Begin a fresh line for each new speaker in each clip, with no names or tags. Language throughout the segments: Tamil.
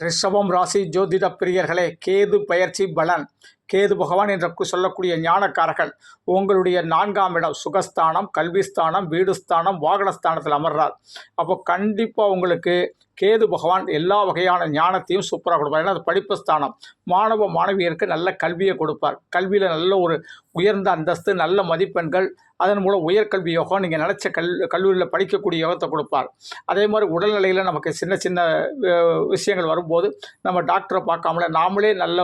ரிஷபம் ராசி ஜோதிட பிரியர்களே கேது பயிற்சி பலன். கேது பகவான் என்று சொல்லக்கூடிய ஞானக்காரர்கள் உங்களுடைய நான்காம் இடம் சுகஸ்தானம் கல்விஸ்தானம் வீடுஸ்தானம் வாகனஸ்தானத்தில் அமர்றார். அப்போ கண்டிப்பாக உங்களுக்கு கேது பகவான் எல்லா வகையான ஞானத்தையும் சூப்பராக கொடுப்பார். ஏன்னா அது படிப்பு ஸ்தானம். மாணவ மாணவியருக்கு நல்ல கல்வியை கொடுப்பார். கல்வியில் நல்ல ஒரு உயர்ந்த அந்தஸ்து நல்ல மதிப்பெண்கள் அதன் மூலம் உயர்கல்வி யோகம் நீங்கள் நினச்ச கல் கல்லூரியில் படிக்கக்கூடிய யோகத்தை கொடுப்பார். அதே மாதிரி உடல்நிலையில் நமக்கு சின்ன சின்ன விஷயங்கள் வரும்போது நம்ம டாக்டரை பார்க்காமல நாமளே நல்ல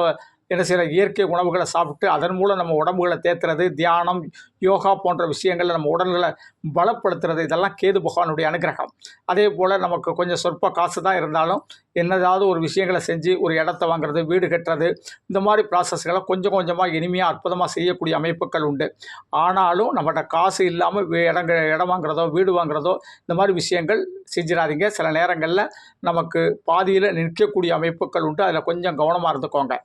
என்ன செய்கிற இயற்கை உணவுகளை சாப்பிட்டு அதன் மூலம் நம்ம உடம்புகளை தேத்துறது தியானம் யோகா போன்ற விஷயங்களில் நம்ம உடல்களை பலப்படுத்துறது. இதெல்லாம் கேது பகவானுடைய அனுகிரகம். அதே போல் நமக்கு கொஞ்சம் சொற்ப காசு தான் இருந்தாலும் என்னதாவது ஒரு விஷயங்களை செஞ்சு ஒரு இடத்த வாங்குறது வீடு கட்டுறது இந்த மாதிரி ப்ராசஸ்களை கொஞ்சம் கொஞ்சமாக இனிமையாக அற்புதமாக செய்யக்கூடிய அமைப்புகள் உண்டு. ஆனாலும் நம்மகிட்ட காசு இல்லாமல் இடங்க இடம் வாங்குறதோ வீடு வாங்குறதோ இந்த மாதிரி விஷயங்கள் செஞ்சிடாதீங்க. சில நேரங்களில் நமக்கு பாதியில் நிற்கக்கூடிய அமைப்புகள் உண்டு. அதில் கொஞ்சம் கவனமாக இருந்துக்கோங்க.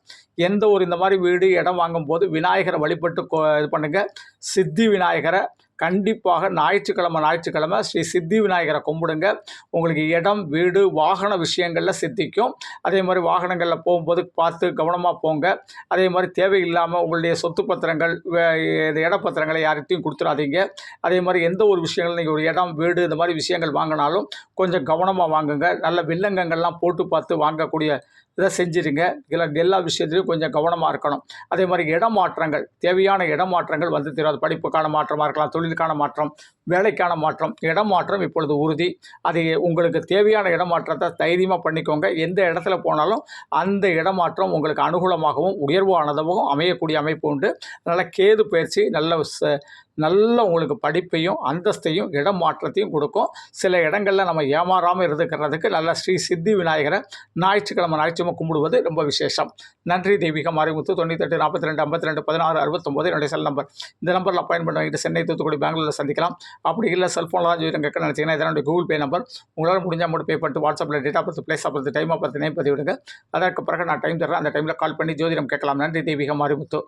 எந்த ஒரு இந்த மாதிரி வீடு இடம் வாங்கும்போது விநாயகரை வழிபட்டு இது பண்ணுங்கள் சித்தி விநாயகரை கண்டிப்பாக ஞாயிற்றுக்கிழமை ஞாயிற்றுக்கிழமை ஸ்ரீ சித்தி விநாயகரை கும்பிடுங்க. உங்களுக்கு இடம் வீடு வாகன விஷயங்களில் சித்திக்கும். அதே மாதிரி வாகனங்களில் போகும்போது பார்த்து கவனமாக போங்க. அதே மாதிரி தேவையில்லாமல் உங்களுடைய சொத்து பத்திரங்கள் வே- இது இடப்பத்திரங்களை யார்கிட்டையும் கொடுத்துடாதீங்க அதே மாதிரி எந்த ஒரு விஷயங்கள் நீங்கள் ஒரு இடம் வீடு இந்த மாதிரி விஷயங்கள் வாங்கினாலும் கொஞ்சம் கவனமாக வாங்குங்க. நல்ல வில்லங்கங்கள்லாம் போட்டு பார்த்து வாங்கக்கூடிய இதை செஞ்சுருங்க. இதில் எல்லா விஷயத்துலையும் கொஞ்சம் கவனமாக இருக்கணும். அதே மாதிரி இடமாற்றங்கள் தேவையான இடமாற்றங்கள் வந்து தெரியாது படிப்புக்கான மாற்றமாக இருக்கலாம் தொழில் தொழிலுக்கான மாற்றம் வேலைக்கான மாற்றம் இடம் மாற்றம் இப்பொழுது உறுதி. அது உங்களுக்கு தேவையான இடமாற்றத்தை தைரியமாக பண்ணிக்கோங்க. எந்த இடத்துல போனாலும் அந்த இடமாற்றம் உங்களுக்கு அனுகூலமாகவும் உயர்வானதாகவும் அமையக்கூடிய அமைப்பு உண்டு. அதனால் கேது பயிற்சி நல்ல ச- நல்ல உங்களுக்கு படிப்பையும் அந்தஸ்தையும் இடம் மாற்றத்தையும் கொடுக்கும். சில இடங்களில் நம்ம ஏமாறாமல் இருந்துக்கிறதுக்கு நல்ல ஸ்ரீ சித்தி விநாயகரை ஞாயிற்றுக்கிழமை ஞாயிற்றுக்கிழமை கும்பிடுவது ரொம்ப விசேஷம். நன்றி தெய்வீக மாரிமுத்து தொண்ணூத்தெட்டு நாற்பத்தி ரெண்டு ஐம்பத்தி ரெண்டு பதினாறு அறுபத்தொம்போது என்னுடைய செல் நம்பர் இந்த நம்பரில் அப்பாயின்மெண்ட் வாங்கிட்டு சென்னை தூத்துக்குடி பெங்களூரில் சந்திக்கலாம். அப்படி இல்லை செல்ஃபோனில் தான் ஜோதிடம் கேட்க நினச்சிங்கன்னா இதனுடைய கூகுள் பே நம்பர் உங்களால் முடிஞ்சால் மட்டும் பே பண்ணிட்டு வாட்ஸ்அப்பில் டேட்டா பத்து பிளேஸ் ஆஃப் டைமாக டைம் நேம் பதிவிடுங்க. அதற்கு பிறகு நான் டைம் தர்றேன். அந்த டைமில் கால் பண்ணி ஜோதிடம் கேட்கலாம். நன்றி தெய்வீக மாரிமுத்து